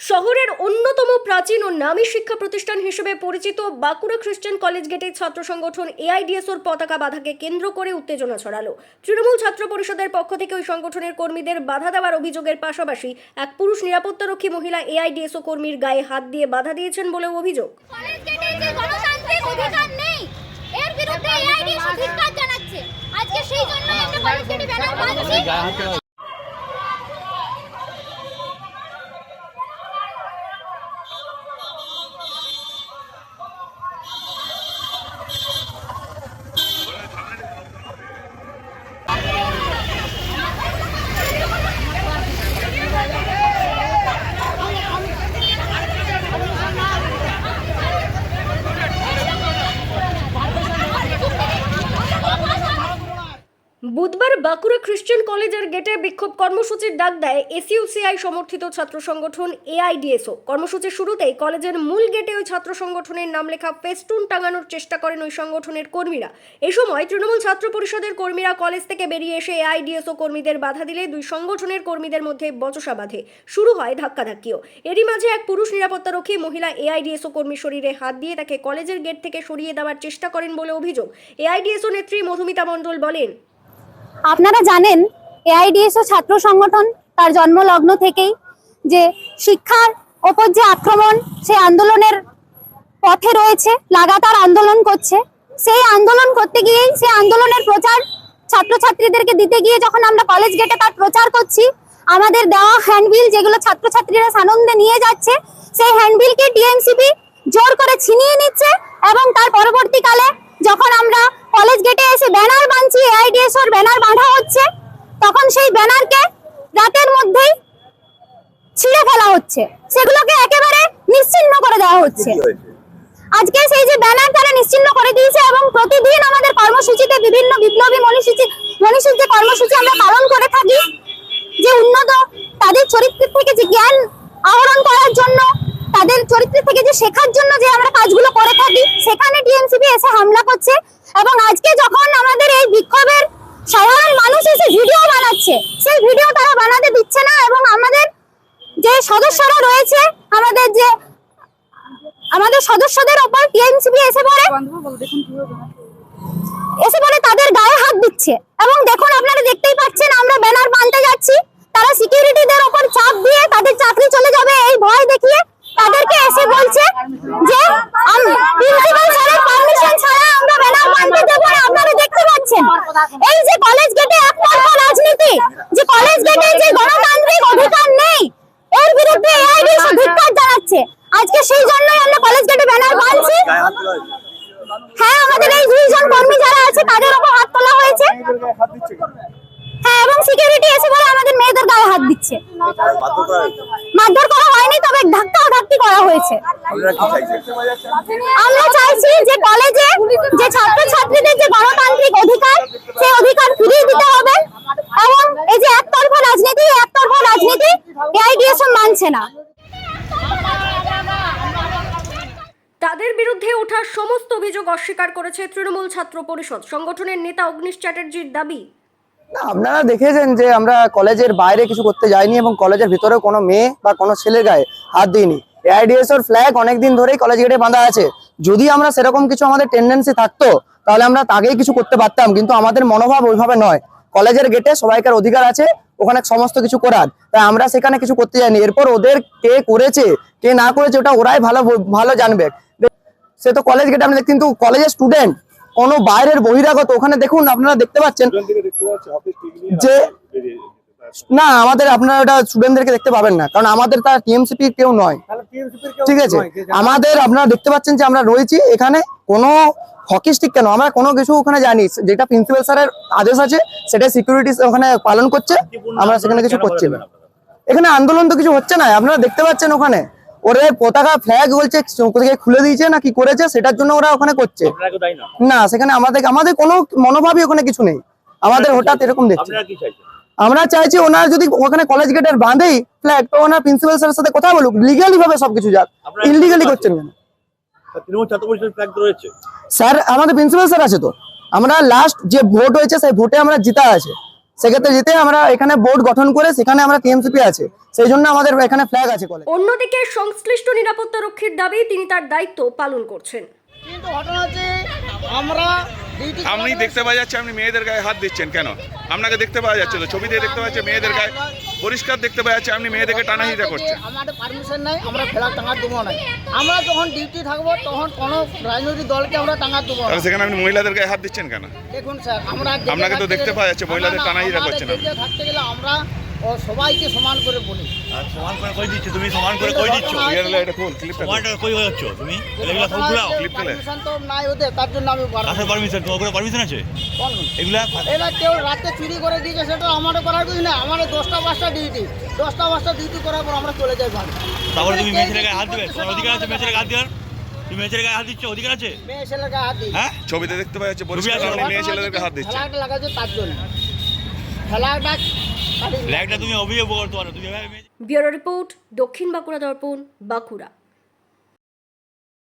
শহরের অন্যতম প্রাচীন ও নামী শিক্ষা প্রতিষ্ঠান হিসেবে পরিচিত বাঁকুড়া খ্রিস্টান কলেজ গেটের ছাত্র সংগঠন এআইডিএসওর পতাকা বাধাকে কেন্দ্র করে উত্তেজনা ছড়ালো। তৃণমূল ছাত্র পরিষদের পক্ষ থেকে ওই সংগঠনের কর্মীদের বাধা দেওয়ার অভিযোগের পাশাপাশি এক পুরুষ নিরাপত্তারক্ষী মহিলা এআইডিএসও কর্মীর গায়ে হাত দিয়ে বাধা দিয়েছেন বলেও অভিযোগ। গেটে গেটে বাঁকুড়া খ্রিস্টান কলেজের গেটে বিক্ষোভ কর্মসূচির ডাক দেয় এসইউসিআই সমর্থিত ছাত্র সংগঠন এআইডিএসও কর্মসূচির শুরুতেই কলেজের মূল গেটে ওই ছাত্র সংগঠনের নাম লেখা ফেস্টুন টাঙানোর চেষ্টা করেন ওই সংগঠনের কর্মীরা। এ সময় তৃণমূল ছাত্র পরিষদের কর্মীরা কলেজ থেকে বেরিয়ে এসে এআইডিএসও কর্মীদের বাধা দিলে দুই সংগঠনের কর্মীদের মধ্যে বচসা বাঁধে। শুরু হয় ধাক্কাধাক্কিও। এরই মাঝে এক পুরুষ নিরাপত্তারক্ষী মহিলা এআইডিএসও কর্মীর শরীরে হাত দিয়ে তাকে কলেজের গেট থেকে সরিয়ে দেওয়ার চেষ্টা করেন বলে অভিযোগ। এআইডিএসও নেত্রী মধুমিতা মণ্ডল বলেন আপনারা জানেন এআইডিএসও ছাত্র সংগঠন তার জন্মলগ্ন থেকেই যে শিক্ষার ওপর যে আক্রমণ, সেই আন্দোলনের পথে রয়েছে, লাগাতার আন্দোলন করছে। সেই আন্দোলন করতে গিয়েই সেই আন্দোলনের প্রচার ছাত্রছাত্রীদেরকে দিতে গিয়ে যখন আমরা কলেজ গেটে তার প্রচার করছি, আমাদের দেওয়া হ্যান্ডবিল যেগুলো ছাত্রছাত্রীরা সানন্দে নিয়ে যাচ্ছে, সেই হ্যান্ডবিলকে টিএমসিপি জোর করে ছিনিয়ে নিচ্ছে এবং তার পরবর্তীকালে যখন আমরা কলেজ গেটে এসে ব্যানার বাঁধছি এআইডিএস ওর ব্যানার বাঁধা হচ্ছে। তখন সেই ব্যানারকে রাতের মধ্যেই ছিঁড়ে ফেলা হচ্ছে। সেগুলোকে একেবারে নিশ্চিহ্ন করে দেওয়া হচ্ছে। আজকে সেই যে ব্যানার তারা নিশ্চিহ্ন করে দিয়েছে এবং প্রতিদিন আমাদের কর্মসূচিতে বিভিন্ন বিপ্লবী মনীষী মনীষীর যে কর্মসূচি আমরা পালন করে থাকি, যে উন্নত তাদের চরিত্রের থেকে যে জ্ঞান আহরণ করার জন্য তাদের চরিত্র থেকে যে শেখার জন্য যে আমরা কাজগুলো করে থাকি, সেখানে টিএমসিবি এসে হামলা করছে এবং আজকে যখন আমাদের এই বিক্ষোভের সাধারণ মানুষ এসে ভিডিও বানাচ্ছে, সেই ভিডিও তারা বানাতে দিচ্ছে না এবং আমাদের যে সদস্যরা রয়েছে, আমাদের যে, আমাদের সদস্যদের ওপর টিএমসিবি এসে পড়ে। এসে পড়ে, তাদের গায়ে হাত দিচ্ছে। এবং দেখুন, আপনারা দেখতেই পাচ্ছেন, আমরা ব্যানার বানতে যাচ্ছি। তারা সিকিউরিটিদের ওপর চাপ দিয়ে তাদের চাকরি চলে যাবে এই ভয় দেখিয়ে তাদেরকে এসে বলছে যে প্রিন্সিপাল স্যারের পারমিশন ছাড়া আমরা ব্যানার বানতে দেব না আপনারা দেখতে পাচ্ছেন এই যে কলেজ গেটে একতরফা রাজনীতি, যে কলেজ গেটে যে গণতান্ত্রিক অধিকার নেই, এর বিরুদ্ধে এআইডি ধিক্কার জানাচ্ছে। আজকে সেই জন্যই আমরা কলেজ গেটে ব্যানার বানছি। হ্যাঁ আমাদের এই দুইজন কর্মী যারা আছে, তাদের উপর হাত তোলা হয়েছে। হ্যাঁ এবং সিকিউরিটি এসে বলে আমাদের মেয়েদের গায়ে হাত দিচ্ছে। মারধর করা হয়নি, তবে ধাক্কা ধাক্কি করা হয়েছে। আমরা চাইছি যে কলেজে যে ছাত্রছাত্রীদের যে গণতান্ত্রিক অধিকার সেই অধিকার ফিরিয়ে দিতে হবে। এবং এই যে একতরফা রাজনীতি একতরফা রাজনীতি এআইডিএসও মানছে না। তাদের বিরুদ্ধে ওঠা সমস্ত অভিযোগ অস্বীকার করেছে তৃণমূল ছাত্র পরিষদ। সংগঠনের নেতা অগ্নিশ চ্যাটার্জির দাবি। না, আপনারা দেখেছেন যে আমরা কলেজের বাইরে কিছু করতে যাইনি এবং কলেজের ভিতরে কোনো মেয়ে বা কোনো ছেলের গায়ে হাত দিইনি। এআইডিএস এর ফ্ল্যাগ অনেকদিন ধরেই কলেজ গেটে বাঁধা আছে। যদি আমরা সেরকম কিছু আমাদের টেন্ডেন্সি থাকতো তাহলে আমরা তাকেই কিছু করতে পারতাম কিন্তু আমাদের মনোভাব ওইভাবে নয়। কলেজের গেটে সবাইকার অধিকার আছে ওখানে সমস্ত কিছু করার। তাই আমরা সেখানে কিছু করতে যাইনি। এরপর ওদের কে করেছে কে না করেছে ওটা ওরাই ভালো ভালো জানবে। সে তো কলেজ গেটে আমরা কিন্তু কলেজের স্টুডেন্ট কোনো বাইরের বহিরাগত ওখানে দেখুন আপনারা দেখতে পাচ্ছেন যে না আমাদের আপনারা ওটা স্টুডেন্টদেরকে দেখতে পাবেন না কারণ আমাদের তার টিএমসিপি কেউ নয়। ঠিক আছে? আমাদের আপনারা দেখতে পাচ্ছেন যে আমরা রয়েছি এখানে কোনো হকি স্টিক কেন? আমরা কোনো কিছু ওখানে জানি যেটা প্রিন্সিপাল স্যারের আদেশ আছে সেটা সিকিউরিটি ওখানে পালন করছে আমরা সেখানে কিছু করছি না। এখানে আন্দোলন তো কিছু হচ্ছে না আপনারা দেখতে পাচ্ছেন ওখানে। ওরে পতাকা ফ্ল্যাগ বলছে খুলে দিয়েছে না কি করেছে সেটার জন্য ওরা ওখানে করছে। না? সেখানে আমাদের আমাদের কোনো মনোভাবই ওখানে কিছু নেই। আমাদের হঠাৎ এরকম দেখছি। আমরা চাইছি ওনার যদি ওখানে কলেজ গেটের বাঁধেই ফ্ল্যাগ তো ওনার প্রিন্সিপাল স্যারের সাথে কথা বলুক লিগালি ভাবে সবকিছু যাক। ইনলিগালি করছেন কেন? তৃণমূল ছাত্র পরিষদের ফ্ল্যাগ রয়েছে। স্যার আমাদের প্রিন্সিপাল স্যার আছে তো। আমরা লাস্ট যে ভোট হয়েছে সেই ভোটে আমরা জিতা আছে। সেক্ষেত্রে যেতে আমরা এখানে বোর্ড গঠন করে সেখানে আমরা টিএমসিপি আছে। সেই জন্য আমাদের এখানে ফ্ল্যাগ আছে কলেজ অন্যদিকে সংশ্লিষ্ট নিরাপত্তা রক্ষীর দাবি তিনি তার দায়িত্ব পালন করছেন। কিন্তু ঘটনা হচ্ছে আমরা আপনি দেখতে পাওয়া যাচ্ছে আপনি মেয়েদের গায়ে হাত দিচ্ছেন কেন? আপনাকে দেখতে পাওয়া যাচ্ছে তো ছবি দিয়ে দেখতে পাওয়া যাচ্ছে মেয়েদের গায়ে পরিষ্কার দেখতে পাওয়া যাচ্ছে আপনি মেয়েদেরকে টানাহিটা করছে আমাদের পারমিশন নাই আমরা খেলা টাঙা দেবো না আমরা যখন ডিউটি থাকব তখন কোনো রাজনৈতিক দলকে আমরা টাঙা দেবো না। তাহলে সেখানে আপনি মহিলাদেরকে গায়ে হাত দিচ্ছেন কেন? দেখুন স্যার আমরা আপনাকে তো দেখতে পাওয়া যাচ্ছে, মহিলাদের টানা না, করছে না করছেন থাকতে গেলে আমরা ও সবাইকে সমান করে বলি। আর সমান করে কই দিচ্ছ? তুমি সমান করে কই দিচ্ছ? ইয়ারলে এটা খোল ক্লিপটা। সমানটা কই হচ্ছ তুমি? এগুলা সব ঘুরাও। ক্লিপ তোলে? পারমিশন তো নাই ওদের তার জন্য আমি কাছে পারমিশন করে পারমিশন আছে? কোন এগুলা এরা কেউ রাতে চুরি করে দিয়েছে সেটা আমাদের করার কিছু না আমাদের দশটা পাঁচটা ডিউটি দশটা পাঁচটা ডিউটি করার পর আমরা চলে যাই বাড়ি। তারপরে তুমি মেয়ে গায়ে হাত দিবে? অধিকার আছে মেয়ে গায়ে হাত দেওয়ার তুমি মেয়ে গায়ে হাত দিচ্ছ? অধিকার আছে? মেয়ে ছেলেকে হাত দিই। হ্যাঁ? ছবিতে দেখতে পাওয়া যাচ্ছে পরিষ্কার আছে, আপনি মেয়ে ছেলেদেরকে হাত দিচ্ছেন খেলাটা লাগাচ্ছে তার জন্য। খেলাটা ফ্ল্যাগটা তুমি অভিযোগ করতে পারো। তুমি ব্যুরো রিপোর্ট দক্ষিণ বাঁকুড়া দর্পণ বাঁকুড়া।